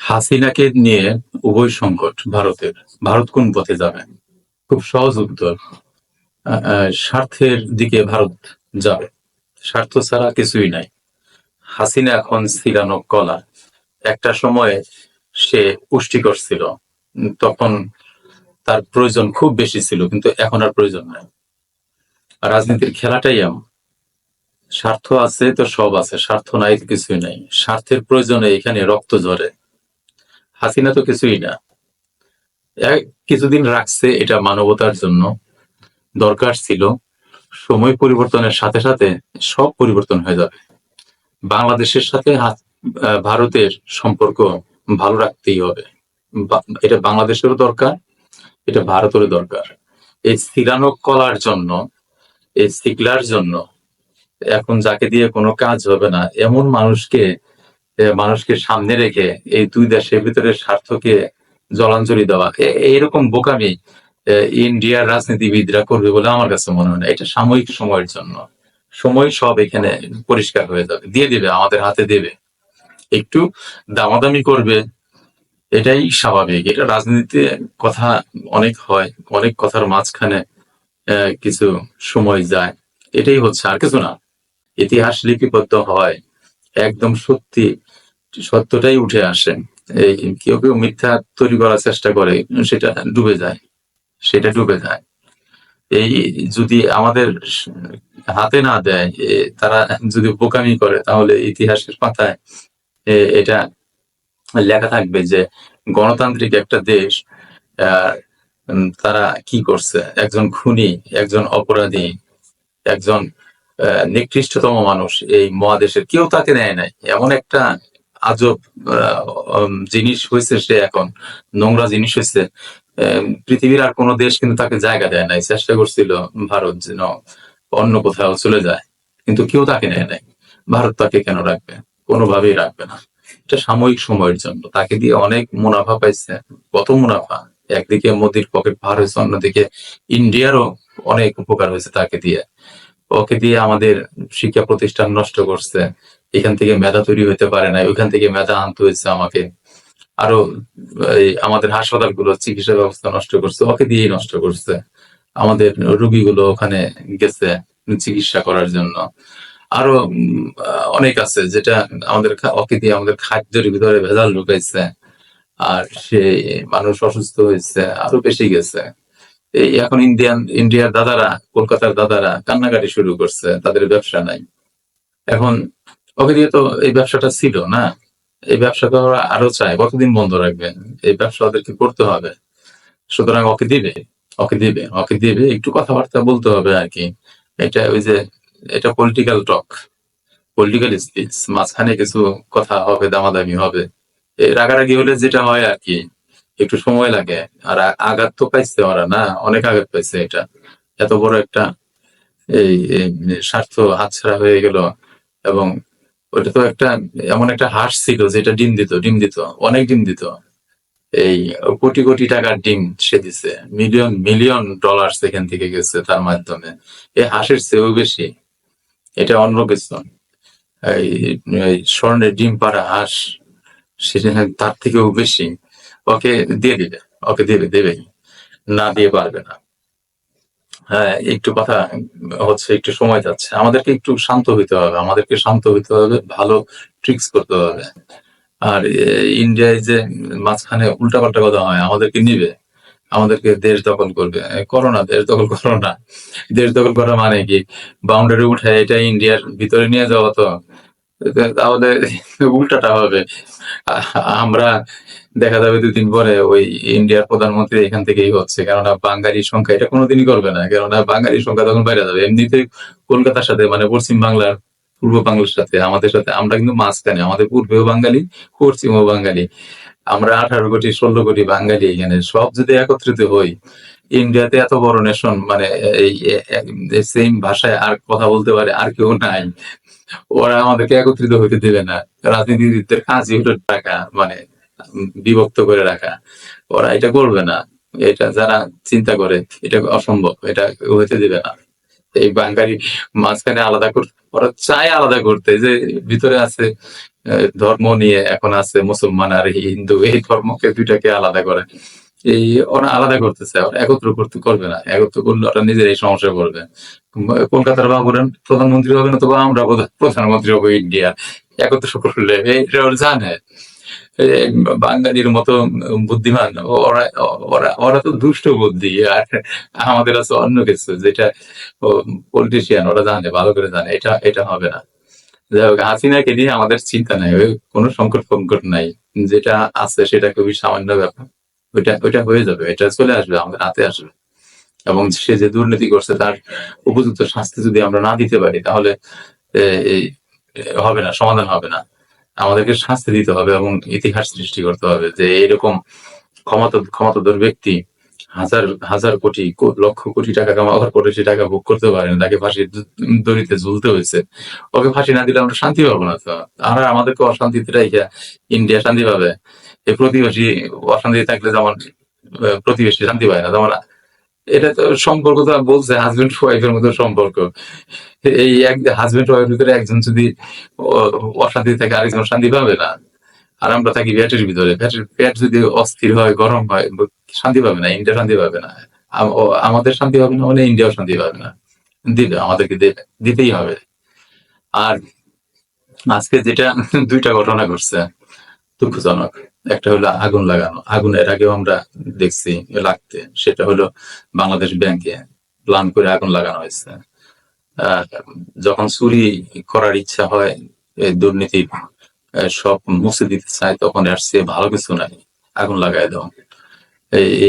হাসিনাকে নিয়ে উভয় সংকট ভারতের, ভারত কোন পথে যাবে? খুব সহজ উত্তর স্বার্থের দিকে ভারত যাবে। স্বার্থ ছাড়া কিছুই নাই। হাসিনা এখন ছিলানো কলা। একটা সময়ে সে পুষ্টিকর ছিল। তখন তার প্রয়োজন খুব বেশি ছিল, কিন্তু এখন আর প্রয়োজন নাই। রাজনীতির খেলাটাই এমন। স্বার্থ আছে তো সব আছে, স্বার্থ নাই কিছুই নাই। স্বার্থের প্রয়োজনে এখানে রক্ত ঝরে। হাসিনা তো কিছুই না। কিছুদিন রাখছে এটা মানবতার জন্য। দরকার ছিল, সময় পরিবর্তনের সাথে সাথে সব পরিবর্তন হয়ে যাবে। বাংলাদেশের সাথে ভারতের সম্পর্ক ভালো রাখতেই হবে। এটা বাংলাদেশেরও দরকার, এটা ভারতেরও দরকার। এই স্থিরানো কলার জন্য, এই সিগলার জন্য এখন যাকে দিয়ে কোনো কাজ হবে না, এমন মানুষকে মানুষকে সামনে রেখে এই দুই দেশের ভিতরে স্বার্থকে জলাঞ্জলি দেওয়া। এইরকম বোকামি ইন্ডিয়ার রাজনীতিবিদরা করবে বলে আমার কাছে মনে হয় না। এটা সাময়িক সময়ের জন্য। সময় সব এখানে পরিষ্কার হয়ে যাবে। দিয়ে দেবে, আমাদের হাতে দেবে। একটু দামাদামি করবে, এটাই স্বাভাবিক। এটা রাজনীতিতে কথা অনেক হয়, অনেক কথার মাঝখানে কিছু সময় যায়। এটাই হচ্ছে আর কিছু না। ইতিহাস লিপিবদ্ধ হয়, একদম সত্যি সত্যটাই উঠে আসে। এই কেউ কেউ মিথ্যা তৈরি করার চেষ্টা করে, সেটা ডুবে যায়, সেটা ডুবে যায়। এই যদি আমাদের হাতে না দেয় তারা যদি বোকামি করে, তাহলে ইতিহাসের পাতায় এটা লেখা থাকবে যে, গণতান্ত্রিক একটা দেশ তারা কি করছে? একজন খুনি, একজন অপরাধী, একজন নিকৃষ্টতম মানুষ, এই মহাদেশের কেউ তাকে নেয় নাই। এমন একটা আজব জিনিস হয়েছে সে এখন, নোংরা জিনিস হয়েছে পৃথিবীর আর কোনো দেশ কিন্তু তাকে জায়গা দেয় নাই। চেষ্টা করছিল ভারত যেন অন্য কোথাও চলে যায়, কিন্তু কেউ তাকে নেয় নাই। ভারত তাকে কেন রাখবে? কোনোভাবেই রাখবে না। এটা সাময়িক সময়ের জন্য। তাকে দিয়ে অনেক মুনাফা পাইছে। কত মুনাফা? একদিকে মোদির পকেট ভার হয়েছে, অন্যদিকে ইন্ডিয়ারও অনেক উপকার হয়েছে তাকে দিয়ে। ওকে দিয়ে আমাদের শিক্ষা প্রতিষ্ঠান নষ্ট করছে। এখান থেকে মেধা তৈরি হতে পারে না ওইখান থেকে মেধা আনতে হয়েছে আমাকে। আরও আমাদের হাসপাতালগুলো চিকিৎসা ব্যবস্থা নষ্ট করছে, ওকে দিয়েই নষ্ট করছে। আমাদের রোগীগুলো ওখানে গেছে চিকিৎসা করার জন্য। আরও অনেক আছে যেটা আমাদের ওকে দিয়ে আমাদের খাদ্যের ভিতরে ভেজাল ঢুকাইছে, আর সে মানুষ অসুস্থ হয়েছে, আরও বেশি গেছে। এই এখন ইন্ডিয়ান, ইন্ডিয়ার দাদারা, কলকাতার দাদারা কান্নাকাটি শুরু করছে, তাদের ব্যবসা নাই। এখন ওকে দিয়ে তো এই ব্যবসাটা ছিল, না? এই ব্যবসাটা ওরা আরও চায় কতদিন বন্ধ রাখবেন এই ব্যবসা ওদেরকে করতে হবে। সুতরাং ওকে দিবে ওকে দিবে ওকে দিবে, একটু কথাবার্তা বলতে হবে আর কি। এটা ওই যে, এটা পলিটিক্যাল টক পলিটিক্যাল স্পিচ মাঝখানে কিছু কথা হবে, দামাদামি হবে। এই রাগারাগি হলে যেটা হয় আর কি, একটু সময় লাগে। আর আঘাত তো পাইছে ওরা, না? অনেক আঘাত পাইছে এটা। এত বড় একটা এই স্বার্থ হাতছাড়া হয়ে গেল এবং ওটা তো একটা এমন একটা হাঁস ছিল যেটা ডিম দিত ডিম দিত, অনেক ডিম দিত। এই কোটি কোটি টাকার ডিম সে দিছে। মিলিয়ন মিলিয়ন ডলার সেখান থেকে গেছে তার মাধ্যমে। এই হাঁসের চেয়েও বেশি। এটা অন্য কিছু। এই স্বর্ণের ডিম পাড়া হাঁস সেটা তার থেকেও বেশি। ওকে দিয়ে দিবে, ওকে দেবে, দেবেই। না দিয়ে পারবে না। হ্যাঁ একটু কথা হচ্ছে একটু সময় যাচ্ছে। আমাদেরকে একটু শান্ত হইতে হবে। আমাদেরকে শান্ত হইতে হবে ভালো ট্রিক্স করতে হবে। আর ইন্ডিয়ায় যে মাঝখানে উল্টাপাল্টা কথা হয় আমাদেরকে নিবে। আমাদেরকে দেশ দখল করবে। এ, করো না দেশ দখল করো না। দেশ দখল করা মানে কি? বাউন্ডারি উঠে এটা ইন্ডিয়ার ভিতরে নিয়ে যাওয়া তো। তাহলে উল্টাটা হবে। আমরা দেখা যাবে দুদিন পরে ওই ইন্ডিয়ার প্রধানমন্ত্রী এখান থেকেই হচ্ছে। কেননা বাঙালির সংখ্যা এটা কোনোদিনই করবে না। কেননা বাঙালির সংখ্যা তখন বাইরে যাবে। এমনিতে কলকাতার সাথে মানে পশ্চিম বাংলার, পূর্ব বাংলার সাথে, আমাদের সাথে, আমরা কিন্তু মাঝখানে, আমাদের পূর্বেও বাঙালি, পশ্চিমও বাঙালি। আমরা আঠারো কোটি, ষোলো কোটি বাঙালি এখানে। সব যদি একত্রিত হই, ইন্ডিয়াতে এত বড় নেশন মানে এই সেম ভাষায় আর কথা বলতে পারে আর কেউ নাই। ওরা আমাদেরকে একত্রিত হইতে দেবে না। রাজনীতিবিদদের কাজই হলো টাকা মানে বিভক্ত করে রাখা। ওরা এটা করবে না। এটা যারা চিন্তা করে, এটা অসম্ভব। এটা হইতে দিবে না। এই বাঙালি মাঝখানে আলাদা করতে ওরা চায় আলাদা করতে। যে ভিতরে আছে ধর্ম নিয়ে এখন আছে মুসলমান আর হিন্দু, এই ধর্মকে দুইটাকে আলাদা করে। এই ওরা আলাদা করতেছে একত্র করতে করবে না। একত্র করলে ওরা নিজের এই সমস্যা করবে কলকাতার বাবুরান প্রধানমন্ত্রী হবে না তো আমরা প্রধানমন্ত্রী হব ইন্ডিয়া একত্র করলে এটা ওরা জানে। বাঙালির মতো বুদ্ধিমান। ওরা ওরা ওরা তো দুষ্ট বুদ্ধি। আর আমাদের আছে অন্য কিছু যেটা পলিটিশিয়ান ওরা জানে, ভালো করে জানে। এটা এটা হবে না। যাই হোক, হাসিনাকে নিয়ে আমাদের চিন্তা নাই কোনো সংকট সংকট নাই। যেটা আছে সেটা খুবই সামান্য ব্যাপার। ওইটা ওইটা হয়ে যাবে, এটা চলে আসবে, আমাদের হাতে আসবে। এবং সে যে দুর্নীতি করছে, তার উপযুক্ত শাস্তি যদি আমরা না দিতে পারি, তাহলে এই হবে না, সমাধান হবে না। আমাদেরকে শাস্তি দিতে হবে এবং ইতিহাস সৃষ্টি করতে হবে যে এরকম ক্ষমতা, ক্ষমতাধর ব্যক্তি হাজার হাজার কোটি লক্ষ কোটি টাকা কামাবার পরে সে টাকা ভোগ করতে পারেন তাকে ফাঁসি দড়িতে ঝুলতে হয়েছে। ওকে ফাঁসি না দিলে আমরা শান্তি পাবো না তো। আর আমাদেরকে অশান্তিতে রাইখা ইন্ডিয়া শান্তি পাবে। এই প্রতিবেশী অশান্তি থাকলে যেমন প্রতিবেশী শান্তি পায় না যেমন এটা তো সম্পর্ক তো বলছে হাজবেন্ড ওয়াইফের মতো সম্পর্ক। এই এক হাজবেন্ড ওয়াইফের ভিতরে একজন যদি অশান্তি থাকে, আরেকজন শান্তি পাবে না। আর আমরা থাকি পেটের ভিতরে। পেট যদি অস্থির হয়, গরম হয় শান্তি পাবে না, ইন্ডিয়া শান্তি পাবে না। আম- আমাদের শান্তি পাবে না মানে ইন্ডিয়াও শান্তি পাবে না। দিবে, আমাদেরকে দিতেই হবে। আর আজকে যেটা, দুইটা ঘটনা ঘটছে দুঃখজনক। একটা হলো আগুন লাগানো। আগুন এর আগেও আমরা দেখছি লাগতে। সেটা হলো বাংলাদেশ ব্যাংকে প্ল্যান করে আগুন লাগানো হয়েছে। যখন চুরি করার ইচ্ছা হয় দুর্নীতি সব মুছে দিতে চায়, তখন এর চেয়ে ভালো কিছু নাই। আগুন লাগাই দাও।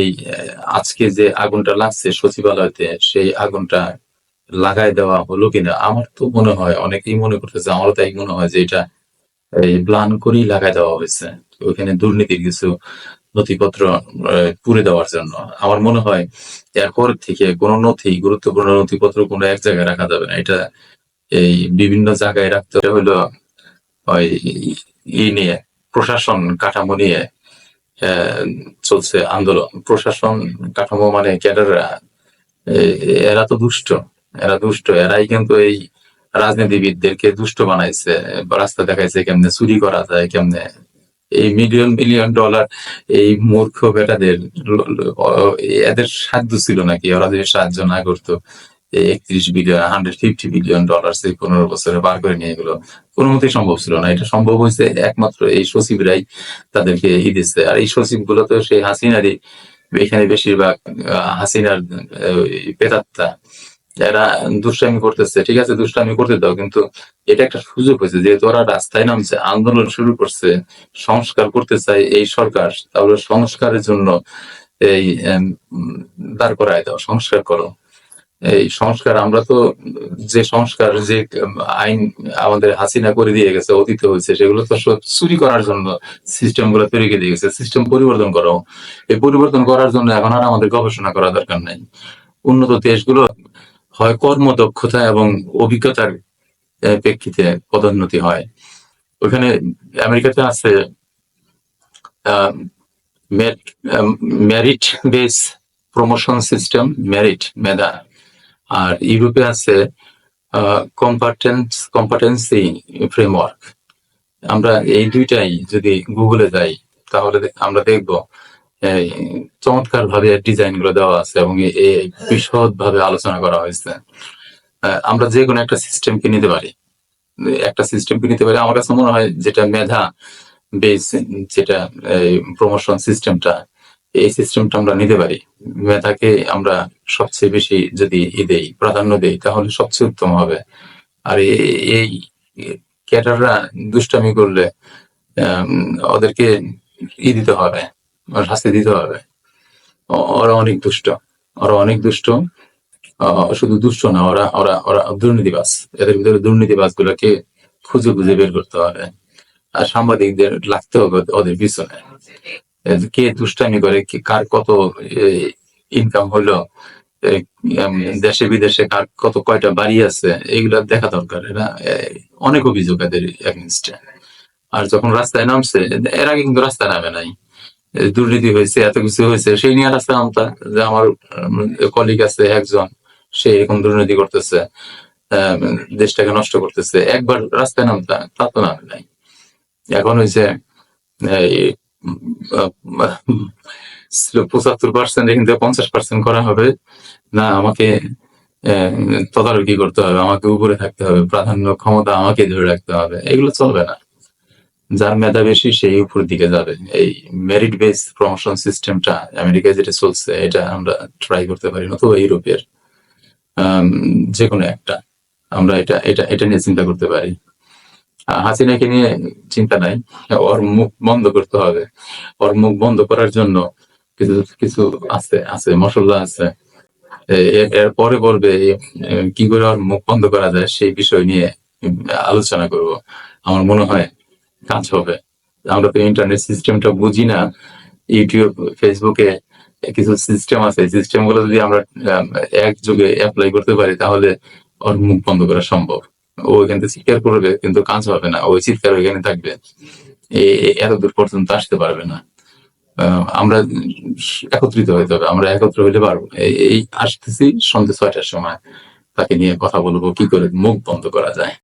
এই আজকে যে আগুনটা লাগছে সচিবালয়তে, সেই আগুনটা লাগাই দেওয়া হলো কিনা, আমার তো মনে হয়, অনেকেই মনে করতেছে, আমারও তাই মনে হয় যে এটা এই প্ল্যান করেই লাগাই দেওয়া হয়েছে। ওইখানে দুর্নীতির কিছু নথিপত্র পুরে দেওয়ার জন্য। আমার মনে হয়, এরপর থেকে কোনো নথি, গুরুত্বপূর্ণ নথিপত্র কোনো এক জায়গায় রাখা যাবে না। এটা এই বিভিন্ন জায়গায় রাখতে হলো ওই ই নিয়ে, প্রশাসন কাঠামো নিয়ে চলছে আন্দোলন। প্রশাসন কাঠামো মানে ক্যাডাররা এরা তো দুষ্ট, এরা দুষ্ট। এরাই কিন্তু এই রাজনীতিবিদদেরকে দুষ্ট বানাইছে রাস্তা দেখাইছে কেমনে চুরি করা যায়, কেমনে এই মিলিয়ন মিলিয়ন ডলার এই মূর্খ বেটাদের এদের সাধ্য ছিল নাকি? ওরা যদি সাহায্য না করতো। একত্রিশ billion hundred fifty billion dollar সেই পনেরো বছরে বার করে নিয়ে গেলো কোনো মতেই সম্ভব ছিল না। এটা সম্ভব হয়েছে একমাত্র এই সচিবরাই তাদেরকে ই দিচ্ছে আর এই সচিবগুলো তো সেই হাসিনারই, এখানে বেশিরভাগ হাসিনার পেতাত্তা, এরা দুষ্টামি করতেছে। ঠিক আছে, দুষ্টামি করতে দাও, কিন্তু এটা একটা সুযোগ হয়েছে। যেহেতু ওরা রাস্তায় নামছে, আন্দোলন শুরু করছে, সংস্কার করতে চায় এই সরকার, তাহলে সংস্কারের জন্য এই দাঁড় করায় দাও, সংস্কার করো। এই সংস্কার আমরা তো যে সংস্কার, যে আইন আমাদের হাসিনা করে দিয়ে গেছে, অতীত হয়েছে, সেগুলো তো চুরি করার জন্য সিস্টেমগুলো তৈরি দিয়ে গেছে, সিস্টেম পরিবর্তন করো। এই পরিবর্তন করার জন্য এখন আর আমাদের গবেষণা করা দরকার নেই। উন্নত দেশগুলো হয় কর্মদক্ষতা এবং অভিজ্ঞতার প্রেক্ষিতে পদোন্নতি হয়। ওখানে আমেরিকাতে আছে merit base promotion system, merit, মেধা। আর ইউরোপে আছে কম্পাটেন্স কম্পাটেন্সি ফ্রেমওয়ার্ক আমরা এই দুইটাই যদি গুগলে যাই, তাহলে আমরা দেখব চমৎকার ভাবে ডিজাইনগুলো দেওয়া আছে এবং বিশদ ভাবে আলোচনা করা হয়েছে। আমরা যে কোনো একটা সিস্টেমকে নিতে পারি। একটা সিস্টেমকে নিতে পারি, আমার কাছে মনে হয় যেটা মেধা বেস যেটা প্রমোশন সিস্টেমটা এই সিস্টেমটা আমরা নিতে পারি। মেধাকে আমরা সবচেয়ে বেশি যদি ই দেই, প্রাধান্য দেই, তাহলে সবচেয়ে উত্তম হবে। আর এই ক্যাডাররা দুষ্টামি করলে ওদেরকে ই দিতে হবে, শাস্তি দিতে হবে। ওরা অনেক দুষ্ট, ওরা অনেক দুষ্ট। শুধু দুষ্ট না, ওরা ওরা ওরা দুর্নীতিবাজ। এদের ভিতরে দুর্নীতিবাজ গুলোকে খুঁজে খুঁজে বের করতে হবে। আর সাংবাদিকদের লাগতে হবে ওদের পিছনে। কে দুষ্টামি করে কার কত ইনকাম হলো দেশে বিদেশে কার কত কয়টা বাড়ি আছে এগুলা দেখা দরকার এরা অনেক অভিযোগ এদের এগেনস্টে আর যখন রাস্তায় নামছে এর আগে কিন্তু রাস্তায় নামে নাই। দুর্নীতি হয়েছে এত কিছু হয়েছে সেই নিয়ে রাস্তায় নামতা যে আমার কলিগ আছে একজন সে এরকম দুর্নীতি করতেছে দেশটাকে নষ্ট করতেছে একবার রাস্তায় নামতা তা তো নামে নাই। এখন হয়েছে পঁচাত্তর পার্সেন্ট এখান থেকে পঞ্চাশ পার্সেন্ট করা হবে না আমাকে তদারকি করতে হবে আমাকে উপরে থাকতে হবে প্রাধান্য ক্ষমতা আমাকে ধরে রাখতে হবে এগুলো চলবে না যার মেধা বেশি সেই উপর দিকে যাবে এই মেরিট বেস প্রমোশন সিস্টেমটা আমেরিকায় যেটা চলছে এটা আমরা ট্রাই করতে পারি নতুবা ইউরোপের যে কোনো একটা আমরা এটা এটা এটা নিয়ে চিন্তা করতে পারি হাসিনাকে নিয়ে চিন্তা নাই ওর মুখ বন্ধ করতে হবে ওর মুখ বন্ধ করার জন্য কিছু কিছু আছে আছে মশলা আছে। এ- এ- এরপরে বলবে কি করে ওর মুখ বন্ধ করা যায় সেই বিষয় নিয়ে আলোচনা করব। আমার মনে হয় কাজ হবে। আমরা তো ইন্টারনেট সিস্টেমটা বুঝি না। ইউটিউব ফেসবুকে কিছু সিস্টেম আছে। সিস্টেমগুলো যদি আমরা আহ, একযোগে অ্যাপ্লাই করতে পারি তাহলে ওর মুখ বন্ধ করা সম্ভব। ও এখান থেকে চিৎকার করবে কিন্তু কাজ হবে না। ওই চিৎকার ওইখানে থাকবে। এ- এ- এত দূর পর্যন্ত আসতে পারবে না। আমরা একত্রিত হইতে হবে, আমরা একত্র হইতে পারব এই- আসতেছি সন্ধ্যে ছয়টার সময়। তাকে নিয়ে কথা বলব, কি করে মুখ বন্ধ করা যায়।